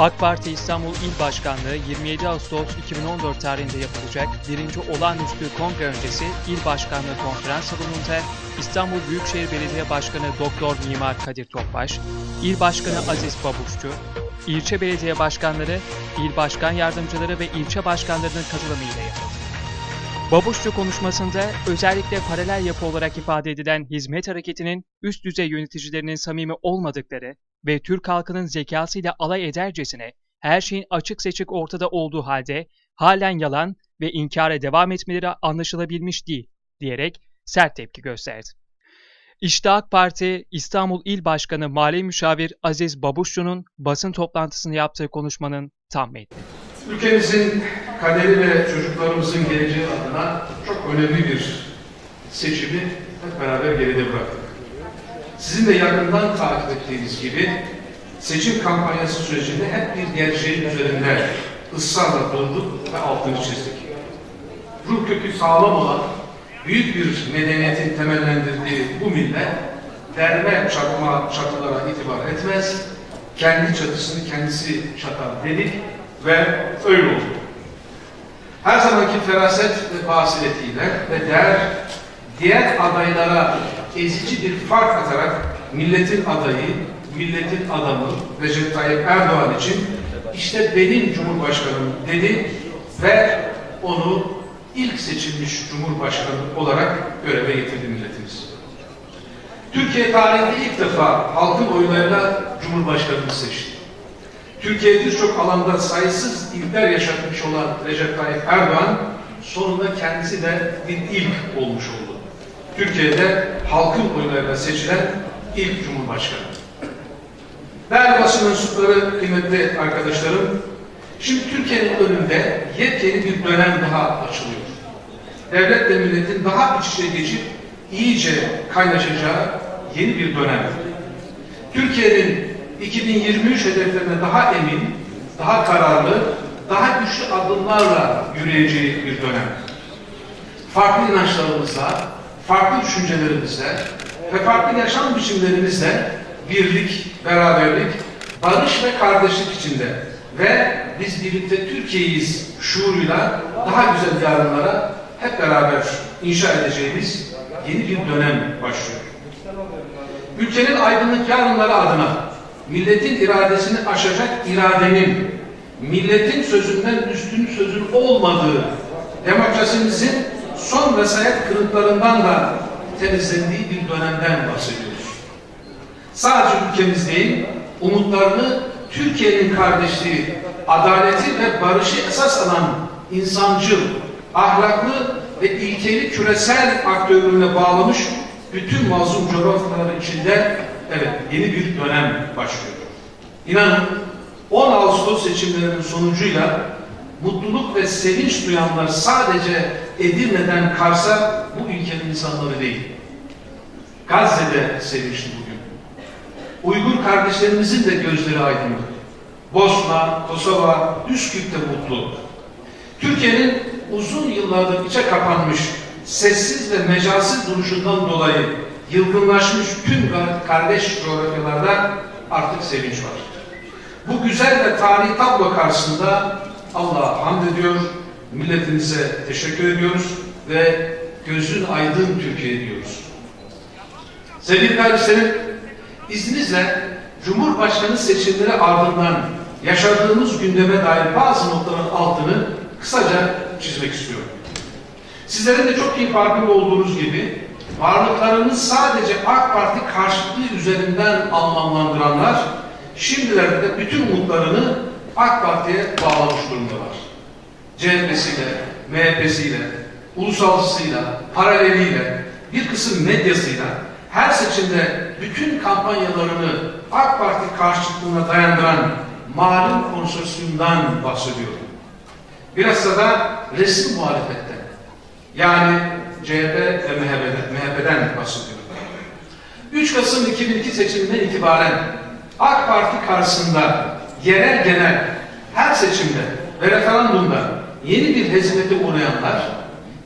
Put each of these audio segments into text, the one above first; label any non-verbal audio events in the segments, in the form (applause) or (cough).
AK Parti İstanbul İl Başkanlığı 27 Ağustos 2014 tarihinde yapılacak 1. Olağanüstü Kongre öncesi İl Başkanlığı Konferans Salonu'nda İstanbul Büyükşehir Belediye Başkanı Doktor Mimar Kadir Topbaş, İl Başkanı Aziz Babuşçu, ilçe belediye başkanları, il başkan yardımcıları ve ilçe başkanlarının katılımıyla yapıldı. Babuşçu konuşmasında özellikle paralel yapı olarak ifade edilen hizmet hareketinin üst düzey yöneticilerinin samimi olmadıkları ve Türk halkının zekasıyla alay edercesine her şeyin açık seçik ortada olduğu halde halen yalan ve inkara devam etmeleri anlaşılabilmiş değil diyerek sert tepki gösterdi. İşte AK Parti İstanbul İl Başkanı Mali Müşavir Aziz Babuşçu'nun basın toplantısında yaptığı konuşmanın tam metni. Ülkemizin kaderi ve çocuklarımızın geleceği adına çok önemli bir seçimi hep beraber geride bıraktık. Sizin de yakından takip ettiğiniz gibi seçim kampanyası sürecinde hep bir gerçeğin üzerinde ısrarla durduk ve altını çizdik. Ruh kökü sağlam olan büyük bir medeniyetin temellendirdiği bu millet derme çakma çatılara itibar etmez, kendi çatısını kendisi çatar dedik ve öyle oldu. Her zamanki feraset ve basiletiyle ve değer, diğer adaylara ezici bir fark atarak milletin adayı, milletin adamı Recep Tayyip Erdoğan için işte benim Cumhurbaşkanım dedi ve onu ilk seçilmiş Cumhurbaşkanı olarak göreve getirdi milletimiz. Türkiye tarihinde ilk defa halkın oylarıyla Cumhurbaşkanını seçti. Türkiye birçok alanda sayısız ilkler yaşatmış olan Recep Tayyip Erdoğan sonunda kendisi de bir ilk olmuş oldu. Türkiye'de halkın oylarıyla seçilen ilk Cumhurbaşkanı. Değerli basın mensupları, kıymetli arkadaşlarım, şimdi Türkiye'nin önünde yepyeni bir dönem daha açılıyor. Devletle milletin daha iç içe geçip iyice kaynaşacağı yeni bir dönem. Türkiye'nin 2023 hedeflerine daha emin, daha kararlı, daha güçlü adımlarla yürüyeceği bir dönem. Farklı inançlarımızla, farklı düşüncelerimizle ve farklı yaşam biçimlerimizle birlik, beraberlik, barış ve kardeşlik içinde ve biz birlikte Türkiye'yiz şuuruyla daha güzel yarınlara hep beraber inşa edeceğimiz yeni bir dönem başlıyor. Ülkenin aydınlık yarınları adına milletin iradesini aşacak iradenin, milletin sözünden üstün sözün olmadığı, demokrasimizin son vesayet kırıklarından da temizlendiği bir dönemden bahsediyoruz. Sadece ülkemiz değil, umutlarını Türkiye'nin kardeşliği, adaleti ve barışı esas alan insancıl, ahlaklı ve ilkeli küresel aktörlüğüne bağlamış bütün mazlum coğrafyalar içinde evet yeni bir dönem başlıyor. İnanın 10 Ağustos seçimlerinin sonucuyla mutluluk ve sevinç duyanlar sadece Edirne'den Kars'a bu ülkenin insanları değil. Gazze'de sevinçli bugün. Uygur kardeşlerimizin de gözleri aydınlık. Bosna, Kosova, Üsküp'te mutlu. Türkiye'nin uzun yıllardır içe kapanmış, sessiz ve mecalsiz duruşundan dolayı yılgınlaşmış tüm kardeş coğrafyalarda artık sevinç var. Bu güzel ve tarihi tablo karşısında Allah'a hamd ediyor, milletimize teşekkür ediyoruz ve gözün aydın Türkiye diyoruz. Sevgili kardeşlerim, izninizle Cumhurbaşkanı seçimleri ardından yaşadığımız gündeme dair bazı noktaların altını kısaca çizmek istiyorum. Sizlerin de çok iyi farkında olduğunuz gibi varlıklarını sadece AK Parti karşıtlığı üzerinden anlamlandıranlar şimdilerde de bütün umutlarını AK Parti'ye bağlamış durumdalar. CHP'siyle, MHP'siyle, ulusalcısıyla, paraleliyle, bir kısım medyasıyla her seçimde bütün kampanyalarını AK Parti karşıtlığına dayandıran malum konsorsiyumdan bahsediyorum. Bilhassa da resim muhalefette. Yani CHP ve MHP'den, MHP'den bahsediyorum. 3 Kasım 2002 seçiminden itibaren AK Parti karşısında yerel genel her seçimde ve referandumda yeni bir hezimete uğrayanlar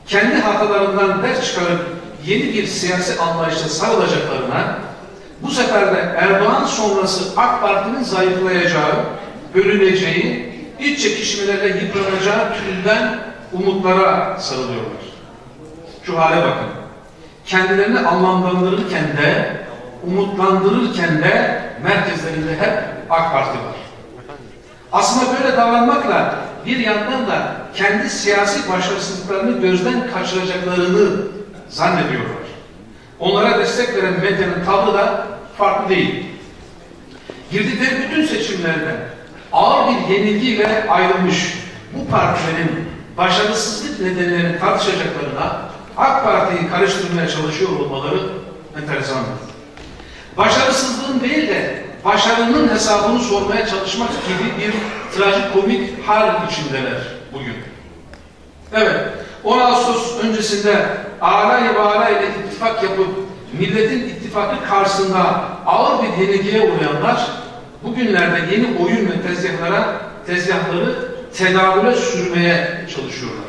kendi hatalarından ders çıkarıp yeni bir siyasi anlayışla sarılacaklarına bu sefer de Erdoğan sonrası AK Parti'nin zayıflayacağı bölüneceği, iç çekişmelerle yıpranacağı türünden umutlara sarılıyorlar. Şu hale bakın. Kendilerini anlamlandırırken de, umutlandırırken de merkezlerinde hep AK Parti var. Aslında böyle davranmakla bir yandan da kendi siyasi başarısızlıklarını gözden kaçıracaklarını zannediyorlar. Onlara destek veren medyanın tavrı da farklı değil. Girdikleri bütün seçimlerde ağır bir yenilgiyle ayrılmış bu partilerin başarısızlık nedenlerini tartışacaklarına AK Parti'yi karıştırmaya çalışıyor olmaları enteresandır. Başarısızlığın değil de başarının hesabını sormaya çalışmak gibi bir trajikomik hal içindeler bugün. Evet, 10 Ağustos öncesinde ağray bağra ile ittifak yapıp milletin ittifakı karşısında ağır bir yenilgiye uğrayanlar bugünlerde yeni oyun ve tezgahlara, tezgahları tedavüle sürmeye çalışıyorlar.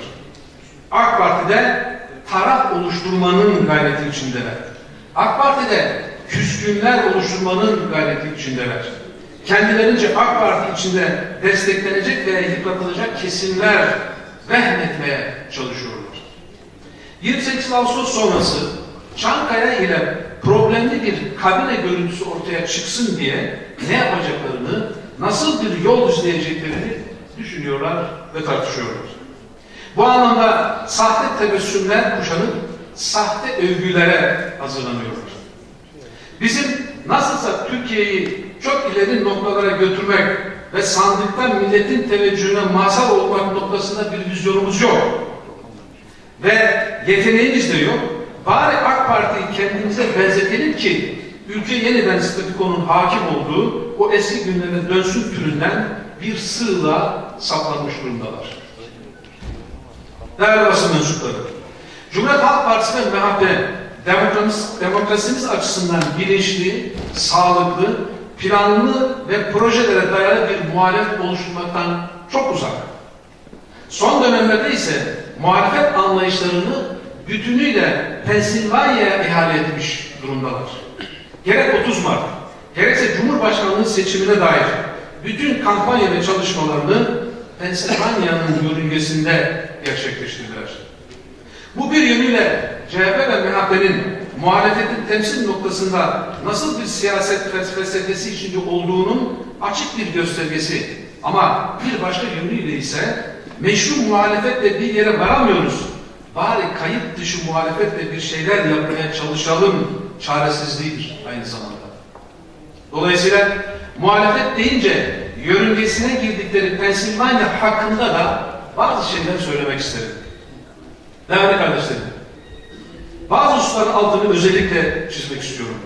AK Parti'de taraf oluşturmanın gayreti içindeler. AK Parti'de küskünler oluşturmanın gayreti içindeler. Kendilerince AK Parti içinde desteklenecek veya yıpratılacak kesimler vehmetmeye çalışıyorlar. 28 Ağustos sonrası Çankaya ile problemli bir kabine görüntüsü ortaya çıksın diye ne yapacaklarını, nasıl bir yol izleyeceklerini düşünüyorlar ve tartışıyorlar. Bu anlamda sahte tebessümler kuşanıp sahte övgülere hazırlanıyorlar. Bizim nasılsa Türkiye'yi çok ileri noktalara götürmek ve sandıktan milletin teveccühüne mazhar olmak noktasında bir vizyonumuz yok. Ve yeteneğimiz de yok. Bari AK Parti'yi kendimize benzetelim ki ülke yeniden statükonun hakim olduğu o eski günlere dönsün türünden bir sığla saplanmış durumdalar. Değerli basın mensupları, Cumhuriyet Halk Partisi ve MHP demokrasimiz, demokrasimiz açısından bilinçli, sağlıklı, planlı ve projelere dayalı bir muhalefet oluşturmaktan çok uzak. Son dönemlerde ise muhalefet anlayışlarını bütünüyle Pensilvanya'ya ihale etmiş durumdalar. Gerek 30 Mart, gerekse Cumhurbaşkanlığı seçimine dair bütün kampanya ve çalışmalarını Pensilvanya'nın yörüngesinde gerçekleştirdiler. Bu bir yönüyle CHP ve MHP'nin muhalefetin temsil noktasında nasıl bir siyaset felsefesi içinde olduğunun açık bir göstergesi. Ama bir başka yönüyle ise meşru muhalefetle bir yere varamıyoruz. Bari kayıt dışı muhalefetle bir şeyler yapmaya çalışalım çaresizliğidir aynı zamanda. Dolayısıyla muhalefet deyince yörüngesine girdikleri Pensilvanya hakkında da bazı şeyler söylemek isterim. Değerli kardeşlerim, bazı hususların altını özellikle çizmek istiyorum.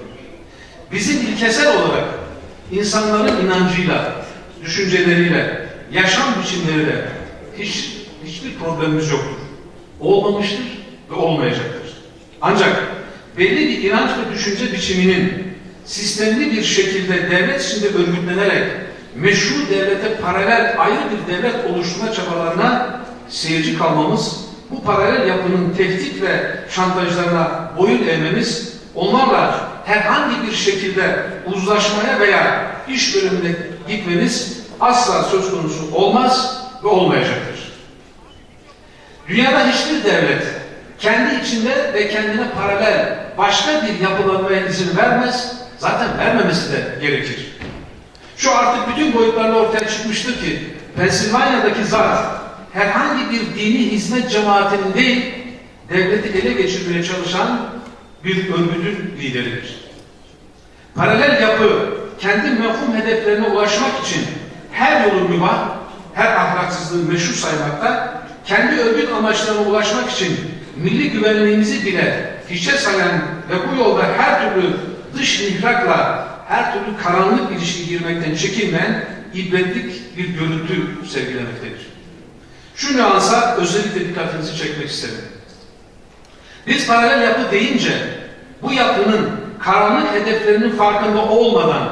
Bizim ilkesel olarak insanların inancıyla, düşünceleriyle, yaşam biçimleriyle hiç hiçbir problemimiz yoktur. Olmamıştır ve olmayacaktır. Ancak belli bir inanç ve düşünce biçiminin sistemli bir şekilde devlet içinde örgütlenerek meşru devlete paralel ayrı bir devlet oluşturma çabalarına seyirci kalmamız, bu paralel yapının tehdit ve şantajlarına boyun eğmemiz, onlarla herhangi bir şekilde uzlaşmaya veya iş bölümüne gitmemiz asla söz konusu olmaz ve olmayacaktır. Dünyada hiçbir devlet kendi içinde ve kendine paralel başka bir yapılanmaya izin vermez, zaten vermemesi de gerekir. Şu artık bütün boyutlarla ortaya çıkmıştır ki Pensilvanya'daki zat herhangi bir dini hizmet cemaatinin değil, devleti ele geçirmeye çalışan bir örgütün lideridir. Paralel yapı kendi mefhum hedeflerine ulaşmak için her yolu mübah, her ahlaksızlığı meşru saymakta, kendi örgüt amaçlarına ulaşmak için milli güvenliğimizi bile hiçe sayan ve bu yolda her türlü dış mihrakla her türlü karanlık ilişki girmekten çekinmeyen ibretlik bir görüntü sergilemektedir. Şu nüansa özellikle dikkatinizi çekmek isterim. Biz paralel yapı deyince bu yapının karanlık hedeflerinin farkında olmadan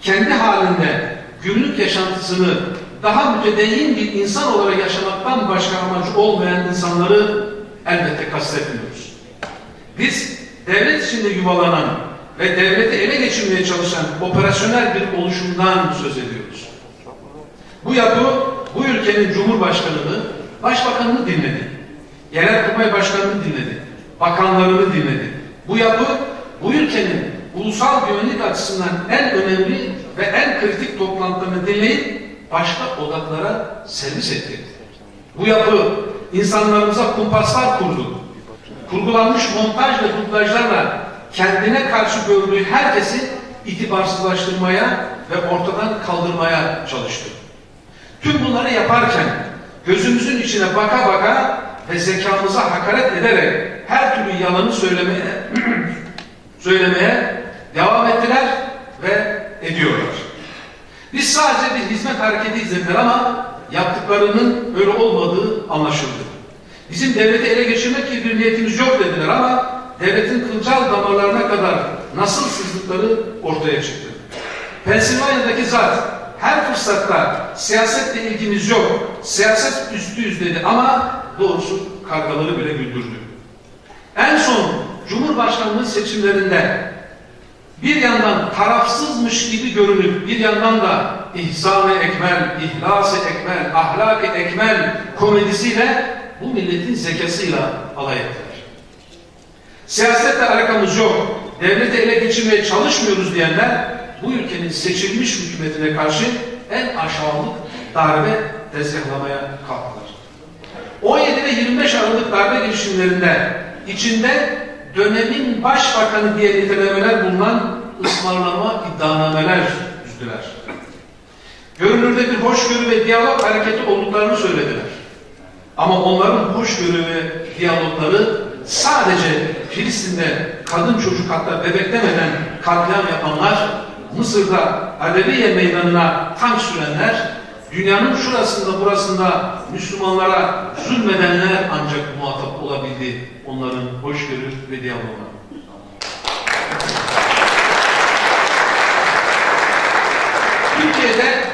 kendi halinde günlük yaşantısını daha mütedeyyin bir insan olarak yaşamaktan başka amacı olmayan insanları elbette kastetmiyoruz. Biz devlet içinde yuvalanan ve devleti ele geçirmeye çalışan operasyonel bir oluşumdan söz ediyoruz. Bu yapı bu ülkenin Cumhurbaşkanını, Başbakanını dinledi. Genelkurmay Başkanını dinledi. Bakanlarını dinledi. Bu yapı bu ülkenin ulusal güvenlik açısından en önemli ve en kritik toplantılarını dinleyip başka odaklara servis etti. Bu yapı insanlarımıza kumpaslar kurdu. Kurgulanmış montaj ve dublajlarla kendine karşı gördüğü herkesi itibarsızlaştırmaya ve ortadan kaldırmaya çalıştı. Tüm bunları yaparken gözümüzün içine baka baka ve zekamıza hakaret ederek her türlü yalanı söylemeye (clears throat) söylemeye devam ettiler ve ediyorlar. Biz sadece bir hizmet hareketi izlediler ama yaptıklarının öyle olmadığı anlaşıldı. Bizim devleti ele geçirmek gibi bir niyetimiz yok dediler ama devletin kılcal damarlarına kadar nasıl sızdıkları ortaya çıktı. Pensilvanya'daki zat her fırsatta siyasetle ilgimiz yok, siyaset üstüyüz dedi ama doğrusu kargaları bile güldürdü. En son Cumhurbaşkanlığı seçimlerinde bir yandan tarafsızmış gibi görünüp bir yandan da ihsan-ı ekmel, ihlas-ı ekmel, ahlak-ı ekmel komedisiyle bu milletin zekasıyla alay ettiler. Siyasetle alakamız yok, devleti ele geçirmeye çalışmıyoruz diyenler bu ülkenin seçilmiş hükümetine karşı en aşağılık darbe tezgahlamaya kalktılar. 17 ve 25 Aralık darbe girişimlerinde içinde dönemin başbakanı diye nitelemeler bulunan ısmarlama iddianameler üzdüler. Görünürde bir hoşgörü ve diyalog hareketi olduklarını söylediler. Ama onların hoşgörü ve diyalogları sadece Filistin'de kadın çocuk hatta bebek demeden katliam yapanlar, Mısır'da Aleviye meydanına tank sürenler, dünyanın şurasında burasında Müslümanlara zulmedenler ancak muhatap olabildi onların hoşgörü ve diyaloguna. Türkiye'de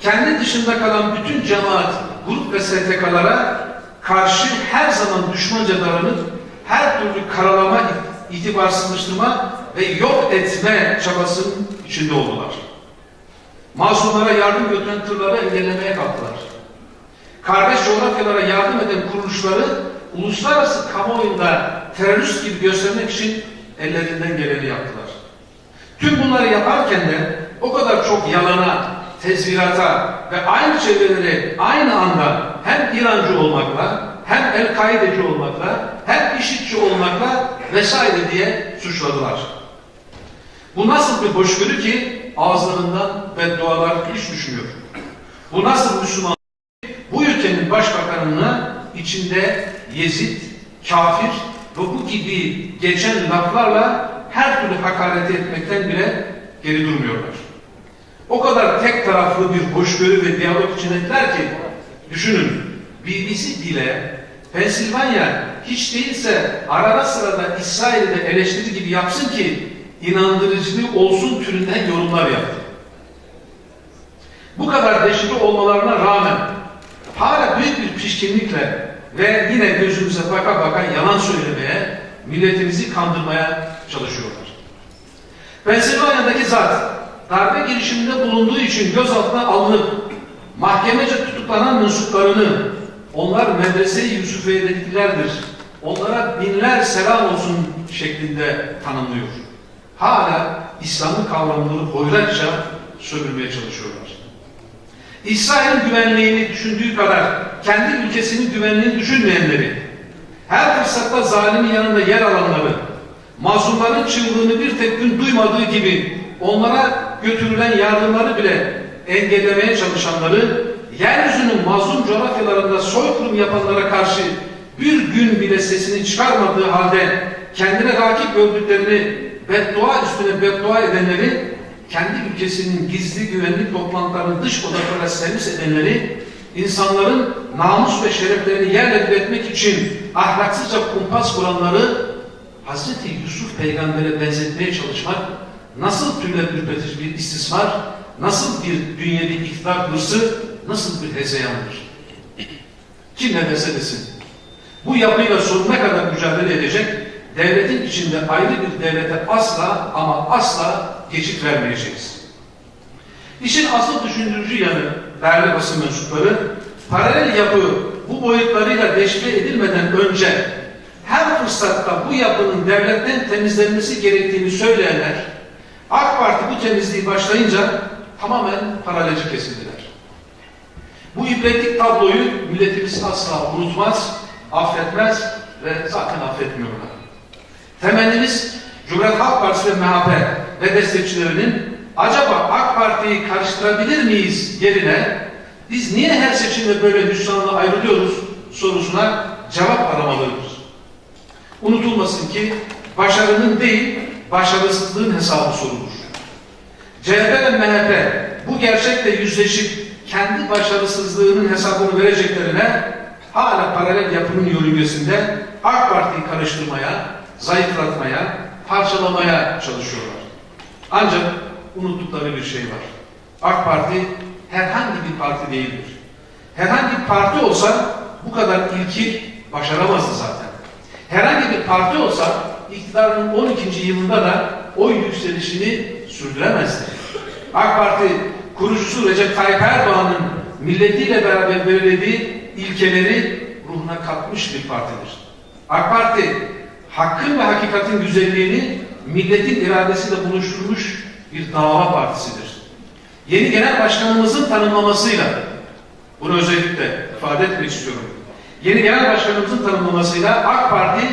kendi dışında kalan bütün cemaat, grup ve STK'lara karşı her zaman düşmanca davranıp her türlü karalama, itibarsızlaştırma ve yok etme çabasının içinde oldular. Masumlara yardım götüren tırları engellemeye kalktılar. Kardeş coğrafyalara yardım eden kuruluşları uluslararası kamuoyunda terörist gibi göstermek için ellerinden geleni yaptılar. Tüm bunları yaparken de o kadar çok yalana, tezvirata ve aynı çevreleri aynı anda hem İrancı olmakla, hem El-Kaideci olmakla, hem IŞİD'ci olmakla vesaire diye suçladılar. Bu nasıl bir hoşgörü ki ağızlarından beddualar hiç düşmüyor. Bu nasıl Müslüman bu ülkenin başbakanına içinde Yezid, kafir ve bu gibi geçen laflarla her türlü hakareti etmekten bile geri durmuyorlar. O kadar tek taraflı bir hoşgörü ve diyalog içindeler ki düşünün BBC bile Pensilvanya hiç değilse arada sırada İsrail'de eleştiri gibi yapsın ki inandırıcılığı olsun türünden yorumlar yaptı. Bu kadar deşifre olmalarına rağmen hala büyük bir pişkinlikle ve yine gözümüze baka baka yalan söylemeye, milletimizi kandırmaya çalışıyorlar. Pensilvanya'daki zat darbe girişiminde bulunduğu için gözaltına alınıp mahkemece tutuklanan mensuplarını onlar medrese-i Yusufiye'dekilerdir. Onlara binler selam olsun şeklinde tanımlıyor. Hala İslam'ın kavramları hoyratça sömürmeye çalışıyorlar. İsrail'in güvenliğini düşündüğü kadar kendi ülkesinin güvenliğini düşünmeyenleri, her fırsatta zalimin yanında yer alanları, mazlumların çığlığını bir tek gün duymadığı gibi onlara götürülen yardımları bile engellemeye çalışanları, yeryüzünün mazlum coğrafyalarında soykırım yapanlara karşı bir gün bile sesini çıkarmadığı halde kendine rakip gördüklerini beddua üstüne beddua edenleri kendi ülkesinin gizli güvenlik toplantılarını dış odaklara servis edenleri, insanların namus ve şereflerini yerle etmek için ahlaksızca kumpas kuranları Hazreti Yusuf peygambere benzetmeye çalışmak nasıl tüyler ürpetici bir istismar, nasıl bir dünyevi iktidar hırsı, nasıl bir hezeyandır. Kim ne desin. Bu yapıyla sonuna kadar mücadele edecek, devletin içinde ayrı bir devlete asla ama asla geçit vermeyeceğiz. İşin asıl düşündürücü yanı değerli basın mensupları, paralel yapı bu boyutlarıyla deşifre edilmeden önce her fırsatta bu yapının devletten temizlenmesi gerektiğini söyleyenler, AK Parti bu temizliği başlayınca tamamen paralelci kesildiler. Bu ibretlik tabloyu milletimiz asla unutmaz, affetmez ve zaten affetmiyorlar. Temennimiz Cumhuriyet Halk Partisi ve MHP ve destekçilerinin acaba AK Parti'yi karıştırabilir miyiz yerine biz niye her seçimde böyle hüsranla ayrılıyoruz sorusuna cevap aramalarıdır. Unutulmasın ki başarının değil başarısızlığın hesabı sorulur. CHP ve MHP bu gerçekle yüzleşip kendi başarısızlığının hesabını vereceklerine hala paralel yapının yörüngesinde AK Parti'yi karıştırmaya, zayıflatmaya, parçalamaya çalışıyorlar. Ancak unuttukları bir şey var. AK Parti herhangi bir parti değildir. Herhangi bir parti olsa bu kadar ilki başaramazdı zaten. Herhangi bir parti olsa iktidarın 12. yılında da oy yükselişini sürdüremezdi. AK Parti kurucusu Recep Tayyip Erdoğan'ın milletiyle beraber belirlediği ilkeleri ruhuna katmış bir partidir. AK Parti hakkın ve hakikatin güzelliğini milletin iradesiyle buluşturmuş bir dava partisidir. Yeni genel başkanımızın tanımlamasıyla bunu özellikle ifade etmek istiyorum. Yeni genel başkanımızın tanımlamasıyla AK Parti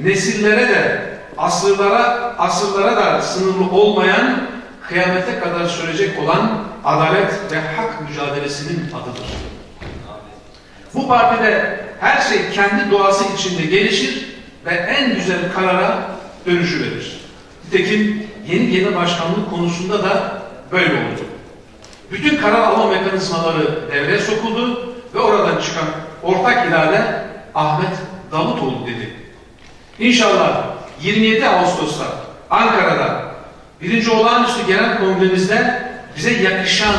nesillere de asırlara asırlara da sınırlı olmayan kıyamete kadar sürecek olan adalet ve hak mücadelesinin adıdır. Bu partide her şey kendi doğası içinde gelişir ve en güzel karara dönüşü verir. Nitekim yeni yeni başkanlık konusunda da böyle oldu. Bütün karar alma mekanizmaları devreye sokuldu ve oradan çıkan ortak irade Ahmet Davutoğlu dedi. İnşallah 27 Ağustos'ta Ankara'da birinci olağanüstü genel kongremizde bize yakışan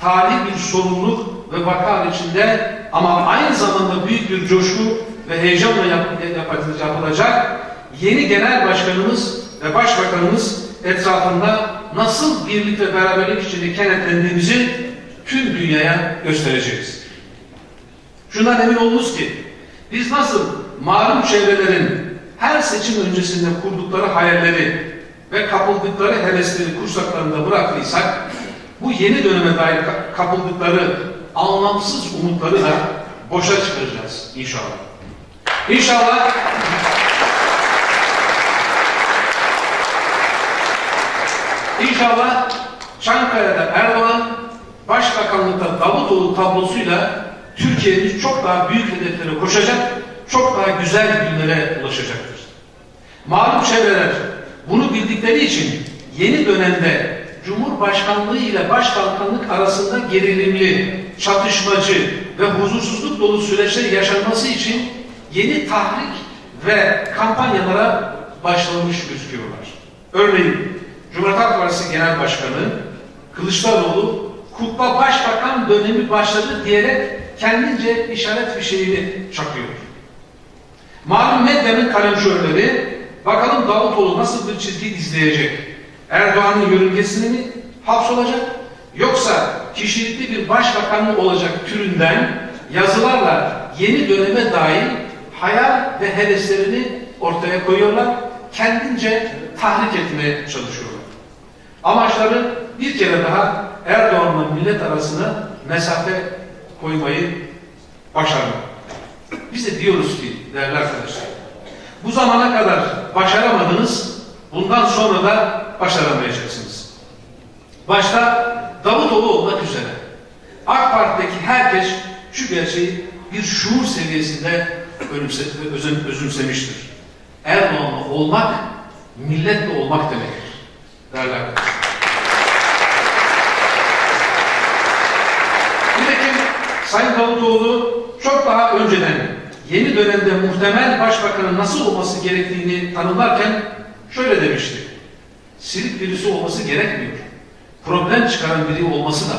tarihi bir sorumluluk ve vaka içinde ama aynı zamanda büyük bir coşku ve heyecanla yap yap- yapılacak yeni genel başkanımız ve başbakanımız etrafında nasıl birlik ve beraberlik içinde kenetlendiğimizi tüm dünyaya göstereceğiz. Şundan emin olunuz ki biz nasıl malum çevrelerin her seçim öncesinde kurdukları hayalleri ve kapıldıkları hevesleri kursaklarında bıraktıysak bu yeni döneme dair ka- kapıldıkları anlamsız umutları da boşa çıkaracağız inşallah. İnşallah İnşallah Çankaya'da Erdoğan, Başbakanlıkta Davutoğlu tablosuyla Türkiye'miz çok daha büyük hedeflere koşacak, çok daha güzel günlere ulaşacaktır. Malum çevreler bunu bildikleri için yeni dönemde Cumhurbaşkanlığı ile Başbakanlık arasında gerilimli, çatışmacı ve huzursuzluk dolu süreçler yaşanması için yeni tahrik ve kampanyalara başlamış gözüküyorlar. Örneğin Cumhuriyet Halk Partisi Genel Başkanı Kılıçdaroğlu kukla başbakan dönemi başladı diyerek kendince işaret fişeğini çakıyor. Malum medyanın kalemşörleri bakalım Davutoğlu nasıl bir çizgi izleyecek? Erdoğan'ın yörüngesini mi hapsolacak? Yoksa kişilikli bir başbakan mı olacak türünden yazılarla yeni döneme dair hayal ve heveslerini ortaya koyuyorlar. Kendince tahrik etmeye çalışıyorlar. Amaçları bir kere daha Erdoğan'la millet arasına mesafe koymayı başarmak. Biz de diyoruz ki değerli arkadaşlar, bu zamana kadar başaramadınız, bundan sonra da başaramayacaksınız. Başta Davutoğlu olmak üzere AK Parti'deki herkes şu gerçeği bir şuur seviyesinde özümsemiştir. Erdoğan'la olmak, milletle olmak demektir. Değerli. Nitekim Sayın Davutoğlu çok daha önceden yeni dönemde muhtemel başbakanın nasıl olması gerektiğini tanımlarken şöyle demişti. Silik birisi olması gerekmiyor. Problem çıkaran biri olması da.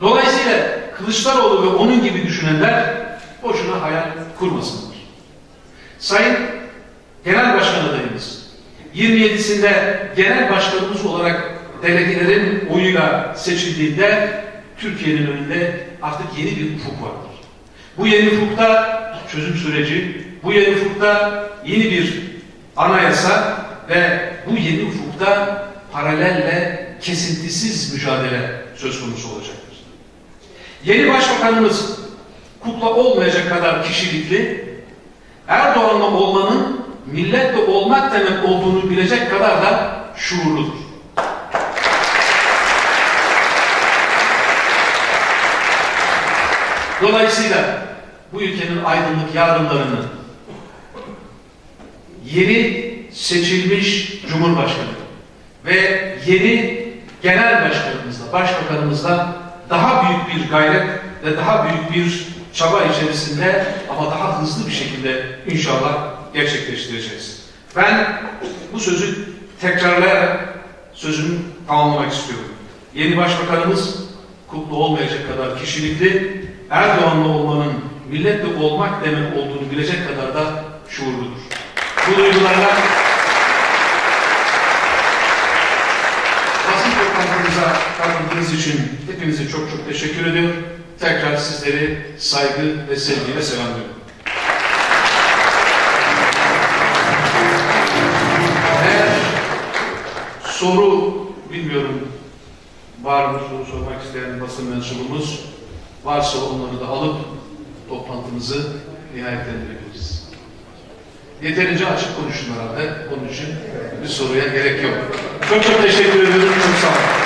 Dolayısıyla Kılıçdaroğlu ve onun gibi düşünenler boşuna hayal kurmasınlar. Sayın Genel Başkan adayımız 27'sinde genel başkanımız olarak delegelerin oyuyla seçildiğinde Türkiye'nin önünde artık yeni bir ufuk vardır. Bu yeni ufukta çözüm süreci, bu yeni ufukta yeni bir anayasa ve bu yeni ufukta paralelle kesintisiz mücadele söz konusu olacaktır. Yeni başbakanımız kukla olmayacak kadar kişilikli, Erdoğan'la olmanın milletle olmak demek olduğunu bilecek kadar da şuurludur. Dolayısıyla bu ülkenin aydınlık yarınlarını yeni seçilmiş Cumhurbaşkanı ve yeni genel başkanımızla, başbakanımızla daha büyük bir gayret ve daha büyük bir çaba içerisinde ama daha hızlı bir şekilde inşallah gerçekleştireceğiz. Ben bu sözü tekrarlayarak sözümü tamamlamak istiyorum. Yeni başbakanımız kutlu olmayacak kadar kişilikli, Erdoğan'la olmanın milletle olmak demek olduğunu bilecek kadar da şuurludur. Bu duygularla basın toplantımıza katıldığınız için hepinize çok çok teşekkür ediyorum. Tekrar sizleri saygı ve sevgiyle selamlıyorum. Soru bilmiyorum var mı soru sormak isteyen basın mensubumuz varsa onları da alıp toplantımızı nihayetlendirebiliriz. Yeterince açık konuştum herhalde. Onun için bir soruya gerek yok. Çok çok teşekkür ediyorum. Çok sağ olun.